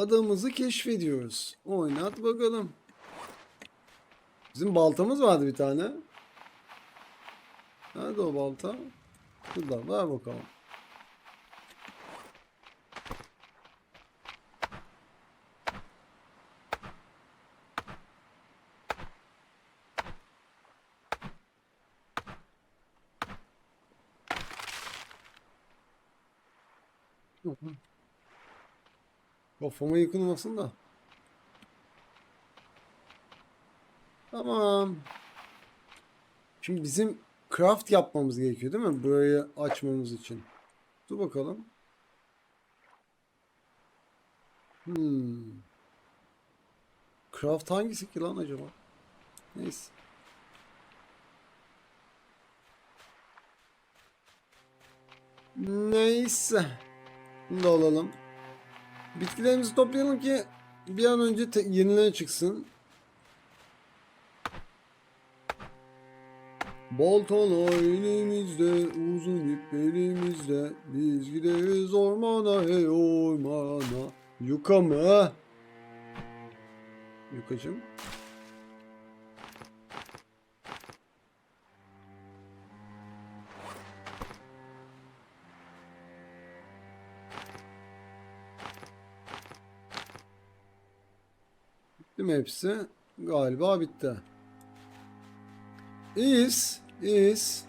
adamızı keşfediyoruz. Oynat bakalım. Bizim baltamız vardı bir tane. Nerede o balta? Burada ver bakalım. Kafama yıkılmasın da. Tamam. Şimdi bizim craft yapmamız gerekiyor değil mi? Burayı açmamız için. Dur bakalım. Hmm. Craft hangisi ki lan acaba? Neyse. Neyse. Bunu da alalım. Bitkilerimizi toplayalım ki bir an önce te- çıksın. Baltalar elimizde, uzun ip elimizde. Biz gideriz ormana, hey ormana. Yuka mı? Yukacım. Hepsi? Galiba bitti. İyiyiz. iyiyiz.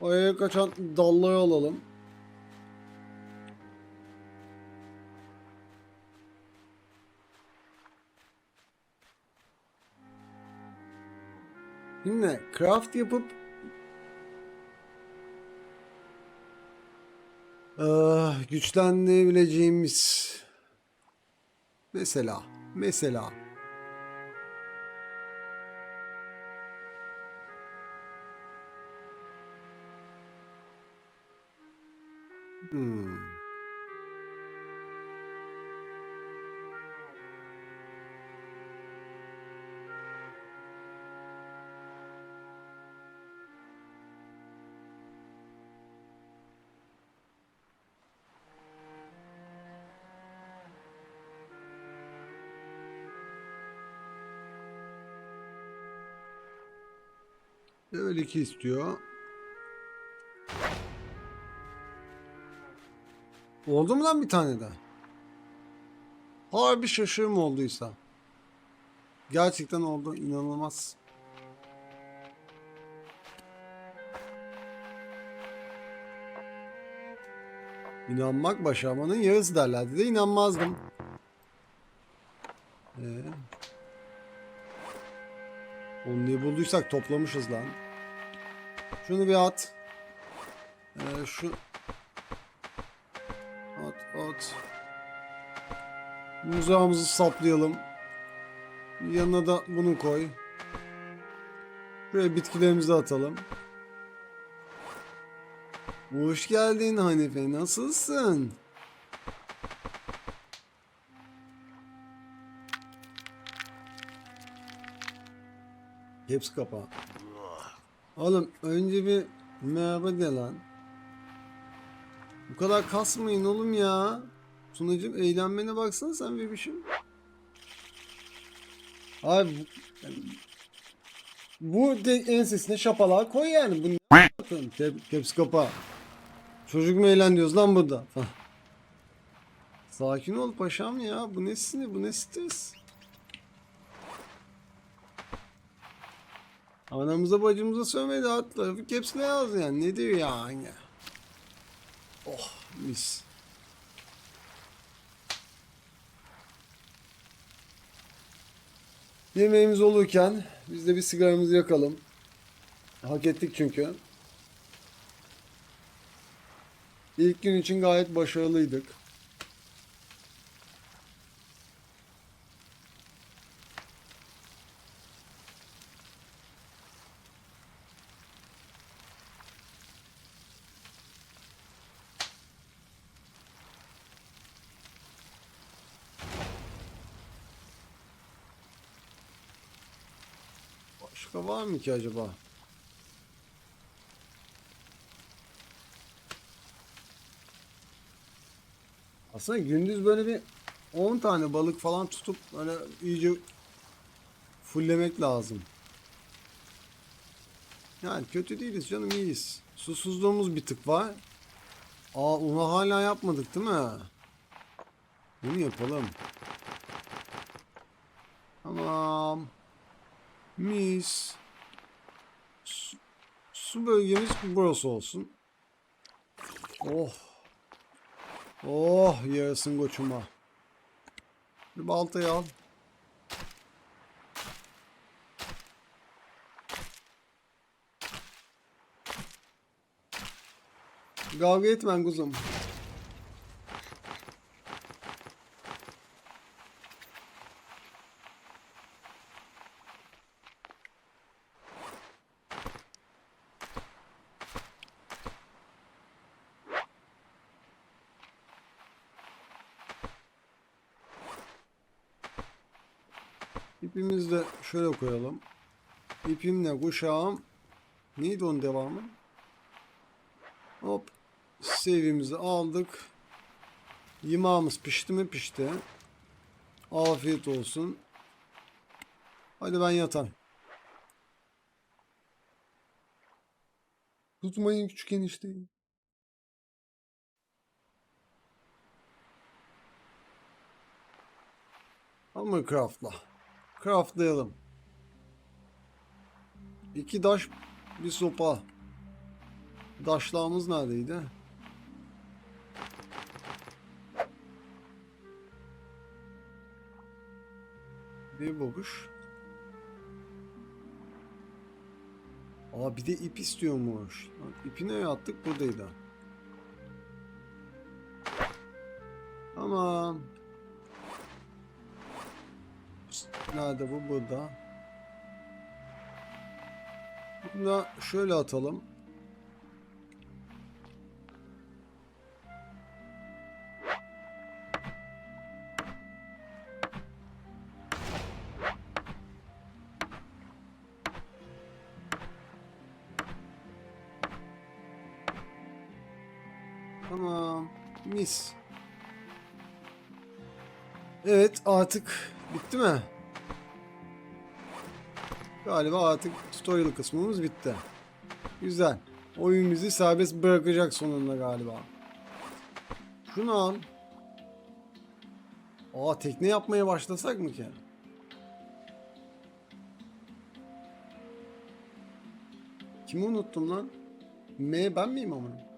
Oraya kaçan dalları alalım. Şimdi craft yapıp güçlendirebileceğimiz mesela mesela Hmm. Level 2 istiyor. Oldu mu lan bir tane daha? Harbi şaşırım olduysa. Gerçekten oldu. inanılmaz. İnanmak başarmanın yarısı derlerdi de inanmazdım. Ee, onu ne bulduysak toplamışız lan. Şunu bir at. Ee, şu At at. Muzağımızı saplayalım. Yanına da bunu koy. Buraya bitkilerimizi atalım. Hoş geldin Hanife. Nasılsın? Hepsi kapağı. Oğlum önce bir merhaba de lan. Bu kadar kasmayın oğlum ya. Sunacım eğlenmene baksana sen bebişim. Abi bu, bu de ensesine şapalar koy yani. Bu ne yapıyorsun? Kep, caps kapa. Çocuk mu eğlen diyoruz lan burada. Sakin ol paşam ya. Bu ne sinir bu ne stres. Anamıza bacımıza sövmedi tarafı caps'le yaz yani. Ne diyor ya? Oh mis. Yemeğimiz olurken biz de bir sigaramızı yakalım. Hak ettik çünkü. İlk gün için gayet başarılıydık. Başka var mı ki acaba? Aslında gündüz böyle bir 10 tane balık falan tutup böyle iyice fulllemek lazım. Yani kötü değiliz canım iyiyiz. Susuzluğumuz bir tık var. Aa onu hala yapmadık değil mi? Bunu yapalım. Tamam. Mis. Su, bölgemiz burası olsun. Oh. Oh yarasın koçuma. Bir baltayı al. Kavga etmen kuzum. De şöyle koyalım. İpimle kuşağım. Neydi onun devamı? Hop. Sevimizi aldık. Yımağımız pişti mi pişti. Afiyet olsun. Hadi ben yatayım. Tutmayın küçük enişteyi. Ama craftla. Craftlayalım. İki daş bir sopa. Daşlağımız neredeydi? Bir bokuş. Aa bir de ip istiyormuş. İpi nereye attık? Buradaydı. Tamam. Nerede bu? Burada. Bunu da şöyle atalım. Tamam. Mis. Evet artık bitti mi? Galiba artık tutorial kısmımız bitti. Güzel. Oyun bizi serbest bırakacak sonunda galiba. Şunu al. Aa tekne yapmaya başlasak mı ki? Kimi unuttum lan? M ben miyim ama?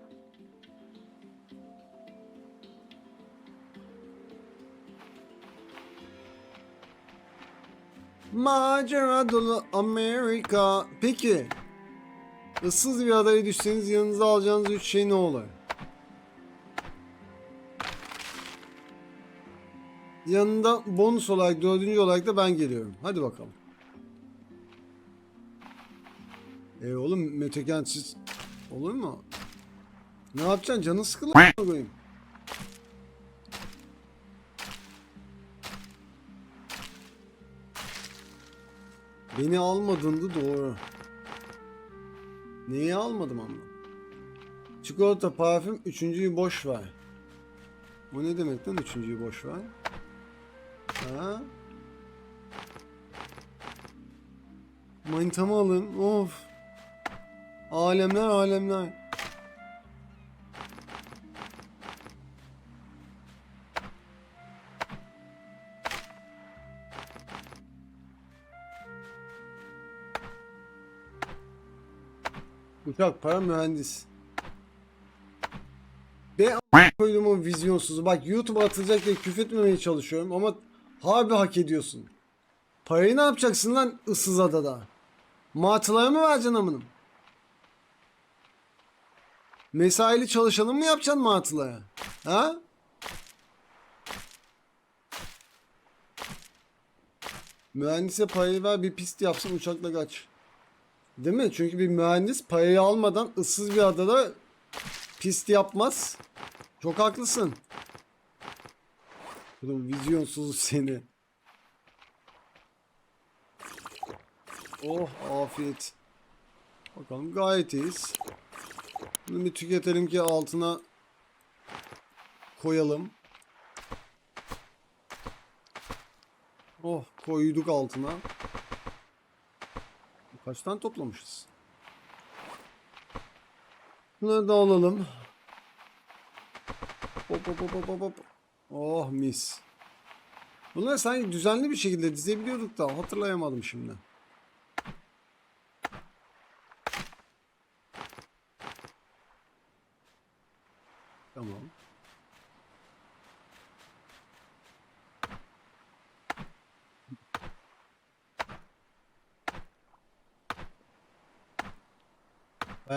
Macera dolu Amerika. Peki. ıssız bir adaya düşseniz yanınıza alacağınız üç şey ne olur? Yanında bonus olarak dördüncü olarak da ben geliyorum. Hadi bakalım. E oğlum metekensiz olur mu? Ne yapacaksın? Canın sıkılır mı koyayım? Beni almadığında doğru. Neyi almadım ama? Çikolata, parfüm, üçüncüyü boş ver. Bu ne demek lan üçüncüyü boş ver? Ha? Manitamı alın. Of. Alemler alemler. Uçak para mühendis. Be koydum o vizyonsuzu. Bak YouTube'a atılacak diye küfretmemeye çalışıyorum ama harbi hak ediyorsun. Parayı ne yapacaksın lan ıssız adada? Matılara mı vereceksin amınım? Mesaili çalışanı mı yapacaksın matılaya? Ha? Mühendise parayı ver bir pist yapsın uçakla kaç. Değil mi? Çünkü bir mühendis parayı almadan ıssız bir adada pist yapmaz. Çok haklısın. Bunun vizyonsuz seni. Oh afiyet. Bakalım gayet iyiyiz. Bunu bir tüketelim ki altına koyalım. Oh koyduk altına. Kaç tane toplamışız? Bunları da alalım. Hop hop hop hop hop. Oh mis. Bunları sanki düzenli bir şekilde dizebiliyorduk da hatırlayamadım şimdi. Tamam.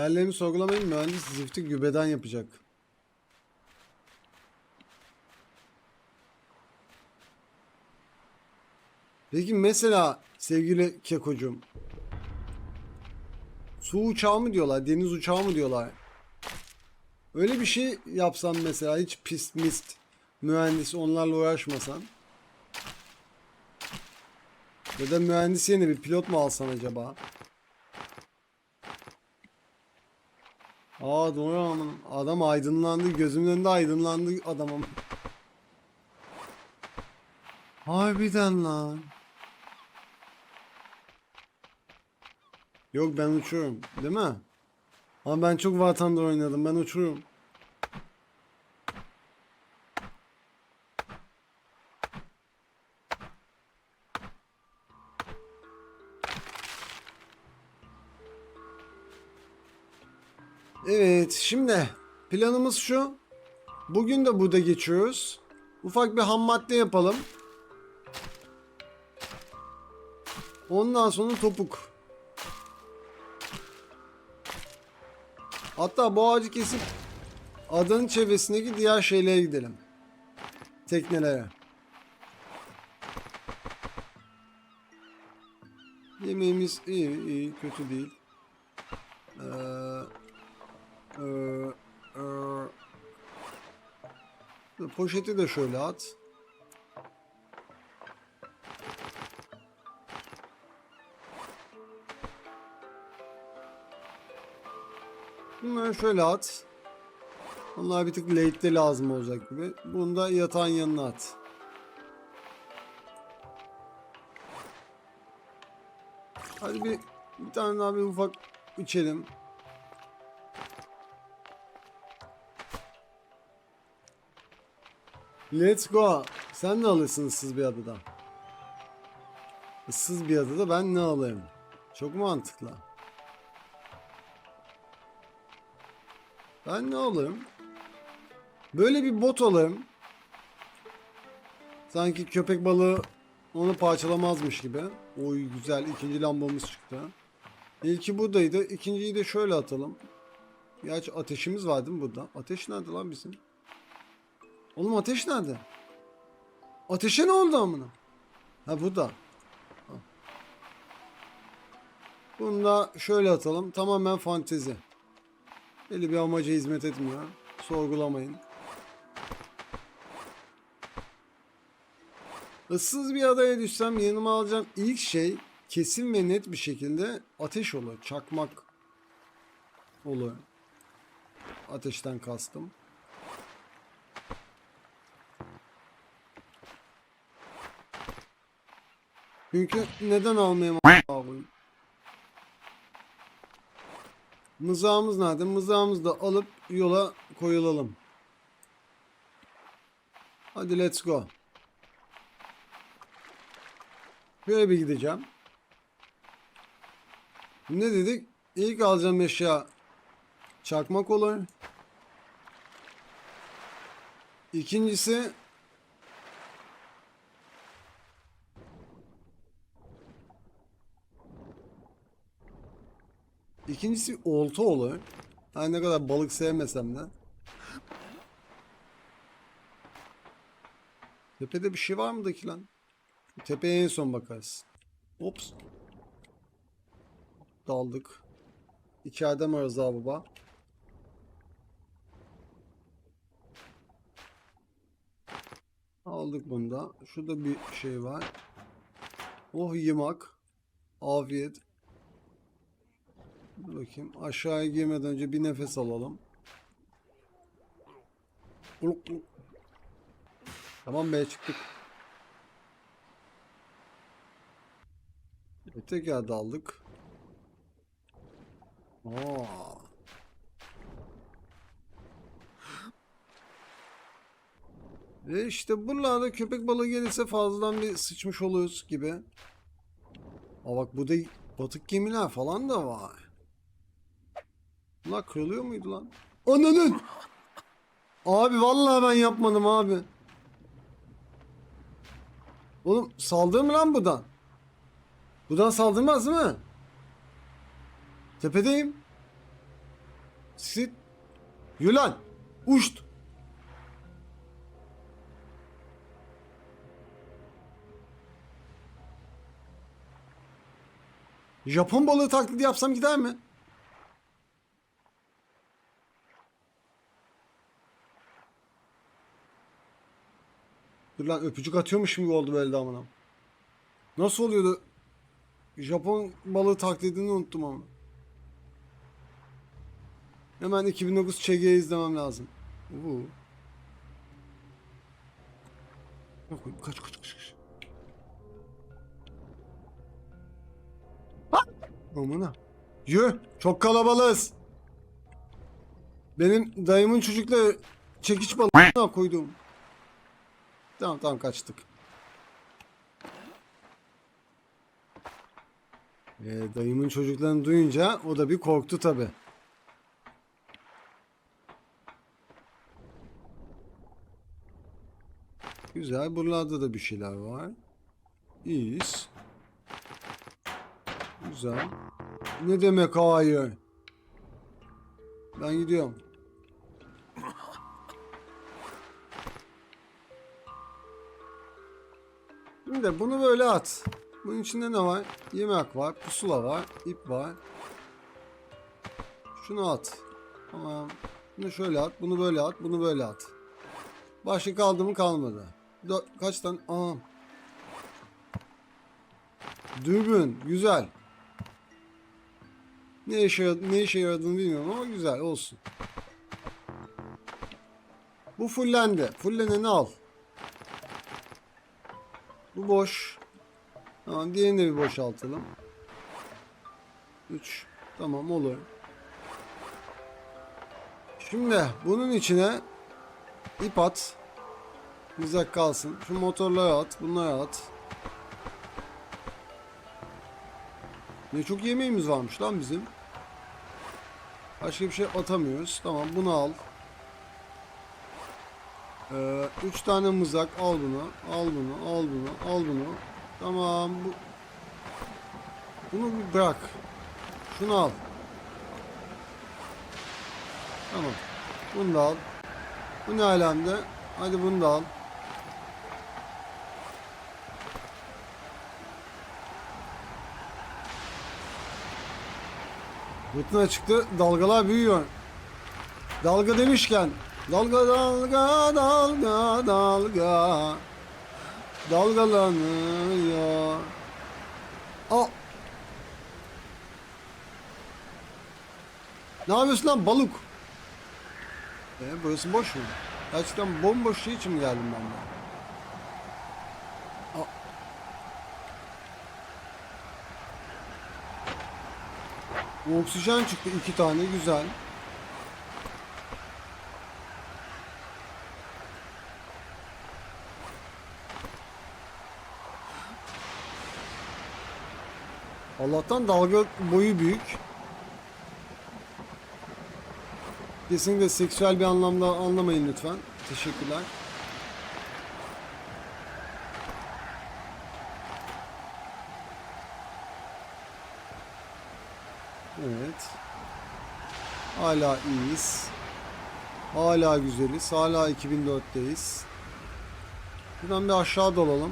Hayallerimi sorgulamayın mühendis zifti gübeden yapacak. Peki mesela sevgili Kekocuğum su uçağı mı diyorlar, deniz uçağı mı diyorlar? Öyle bir şey yapsan mesela hiç pist mist mühendis onlarla uğraşmasan ya da mühendis yerine bir pilot mu alsan acaba? Aa doğru ama adam aydınlandı gözümün önünde aydınlandı adamım. Harbiden lan. Yok ben uçuyorum değil mi? Ama ben çok vatanda oynadım ben uçurum. Evet şimdi planımız şu. Bugün de burada geçiyoruz. Ufak bir ham madde yapalım. Ondan sonra topuk. Hatta bu ağacı kesip adanın çevresindeki diğer şeylere gidelim. Teknelere. Yemeğimiz iyi, iyi, kötü değil. Ee, ee, ee, poşeti de şöyle at. Bunları şöyle at. Onlar bir tık late'de lazım olacak gibi. Bunu da yatağın yanına at. Hadi bir, bir tane daha bir ufak içelim. Let's go. Sen ne alırsın ıssız bir adada? Issız bir adada ben ne alayım? Çok mantıklı. Ben ne alayım? Böyle bir bot alayım. Sanki köpek balığı onu parçalamazmış gibi. Oy güzel ikinci lambamız çıktı. İlki buradaydı. İkinciyi de şöyle atalım. Gerçi ateşimiz var değil mi burada? Ateş nerede lan bizim? Oğlum ateş nerede? Ateşe ne oldu amına? Ha burada. Ha. Bunu da şöyle atalım. Tamamen fantezi. Belli bir amaca hizmet etmiyor. Sorgulamayın. Issız bir adaya düşsem yanıma alacağım ilk şey kesin ve net bir şekilde ateş olur. Çakmak olur. Ateşten kastım. Çünkü neden almayayım abi? Mızrağımız nerede? Mızrağımızı da alıp yola koyulalım. Hadi let's go. Böyle bir gideceğim. Ne dedik? İlk alacağım eşya çakmak olur. İkincisi İkincisi olta olur. Her ne kadar balık sevmesem de. Tepede bir şey var mı ki lan? Tepeye en son bakarız. Ops. Daldık. İçeride mi Rıza baba? Aldık bunda. Şurada bir şey var. Oh yemak. Afiyet. Bakayım. Aşağıya girmeden önce bir nefes alalım. Tamam be çıktık. Tekrar daldık. Aa. Ve işte buralarda köpek balığı gelirse fazladan bir sıçmış oluyoruz gibi. Aa bak burada batık gemiler falan da var. Bunlar kırılıyor muydu lan? Ananın! Abi vallahi ben yapmadım abi. Oğlum saldırır mı lan buradan? Buradan saldırmaz değil mi? Tepedeyim. Sit. Yulan. Uçt. Japon balığı taklidi yapsam gider mi? Dur lan öpücük atıyormuş gibi oldu böyle amına. Nasıl oluyordu? Japon balığı taklidini unuttum ama. Hemen 2009 ÇG izlemem lazım. Uuu. Kaç kaç kaç kaç. Amına. Yürü. Çok kalabalığız. Benim dayımın çocukları çekiç balığına koydum. Tamam tamam kaçtık. Ee, dayımın çocuklarını duyunca o da bir korktu tabi. Güzel. Buralarda da bir şeyler var. İyiyiz. Güzel. Ne demek hayır? Ben gidiyorum. Şimdi bunu böyle at. Bunun içinde ne var? Yemek var, pusula var, ip var. Şunu at. Tamam. Bunu şöyle at, bunu böyle at, bunu böyle at. Başka kaldı mı kalmadı. Dö- kaç tane? Aa. Dürbün, güzel. Ne işe, ne işe yaradığını bilmiyorum ama güzel olsun. Bu fullendi. Fulleneni al. Bu boş. Tamam diğerini de bir boşaltalım. 3. Tamam olur. Şimdi bunun içine ip at. Mızrak kalsın. Şu motorlara at. Bunlara at. Ne çok yemeğimiz varmış lan bizim. Başka bir şey atamıyoruz. Tamam bunu al. Ee, üç tane mızrak al bunu. Al bunu. Al bunu. Al bunu. Tamam. Bu... Bunu bir bırak. Şunu al. Tamam. Bunu da al. Bu ne alemde? Hadi bunu da al. Fırtına çıktı. Dalgalar büyüyor. Dalga demişken. Dalga dalga dalga dalga. Dalgalanıyor. Aa. Ne yapıyorsun lan balık? E, burası boş mu? Gerçekten bomboş şey için mi geldim ben de? Oksijen çıktı iki tane güzel. Allah'tan dalga boyu büyük. Kesinlikle seksüel bir anlamda anlamayın lütfen. Teşekkürler. Evet. Hala iyiyiz. Hala güzeliz. Hala 2004'teyiz. Buradan bir aşağı dalalım.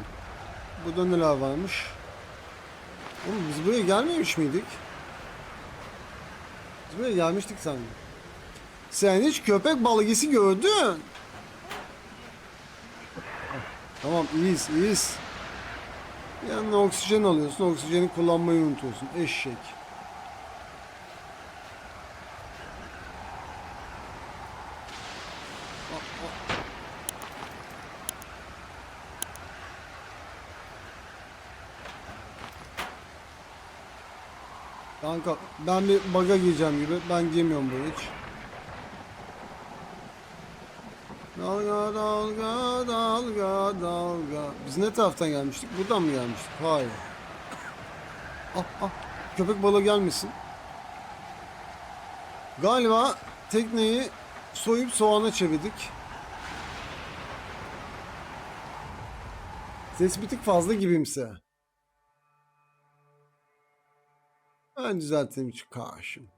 Burada neler varmış? Oğlum biz buraya gelmemiş miydik? Biz buraya gelmiştik sanki. Sen hiç köpek balıgısı gördün? Tamam iyiyiz iyiyiz. Yanına oksijen alıyorsun. Oksijeni kullanmayı unutuyorsun. Eşek. Kanka ben bir baga gireceğim gibi. Ben girmiyorum buraya hiç. Dalga dalga dalga dalga. Biz ne taraftan gelmiştik? Buradan mı gelmiştik? Hayır. Ah ah. Köpek balığı gelmesin. Galiba tekneyi soyup soğana çevirdik. Ses bir tık fazla gibimse. Ben düzelteyim şu karşım.